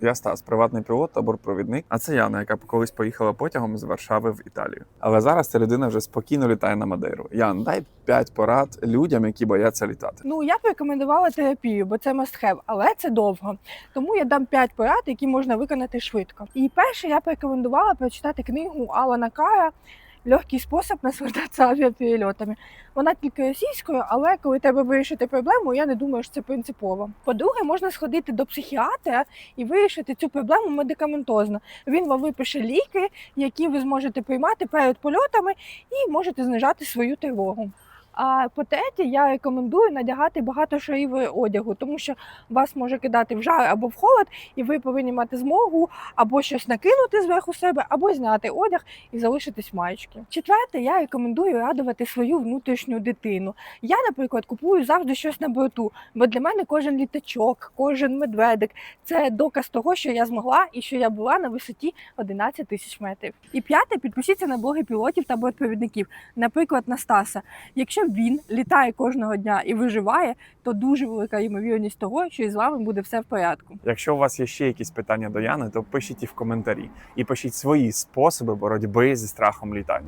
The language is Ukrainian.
Я Стас, приватний пілот та бортпровідник. А це Яна, яка колись поїхала потягом з Варшави в Італію. Але зараз ця людина вже спокійно літає на Мадейру. Ян, дай 5 порад людям, які бояться літати. Ну я б рекомендувала терапію, бо це must have, але це довго. Тому я дам 5 порад, які можна виконати швидко. І перше, я б рекомендувала прочитати книгу Алана Кара Легкий спосіб насолоджуватися авіаперельотами. Вона тільки російською, але коли треба вирішити проблему, я не думаю, що це принципово. По-друге, можна сходити до психіатра і вирішити цю проблему медикаментозно. Він вам випише ліки, які ви зможете приймати перед польотами, і можете знижати свою тривогу. А по-третє, я рекомендую надягати багато шарів одягу, тому що вас може кидати в жар або в холод, і ви повинні мати змогу або щось накинути зверху себе, або зняти одяг і залишитись маєчки. Четверте, я рекомендую радувати свою внутрішню дитину. Я, наприклад, купую завжди щось на борту, бо для мене кожен літачок, кожен медведик це доказ того, що я змогла і що я була на висоті 11 тисяч метрів. І п'яте, підпишіться на блоги пілотів та бортпровідників, наприклад, на Стаса. Якщо він літає кожного дня і виживає, то дуже велика ймовірність того, що із вами буде все в порядку. Якщо у вас є ще якісь питання до Яни, то пишіть їх в коментарі і пишіть свої способи боротьби зі страхом літання.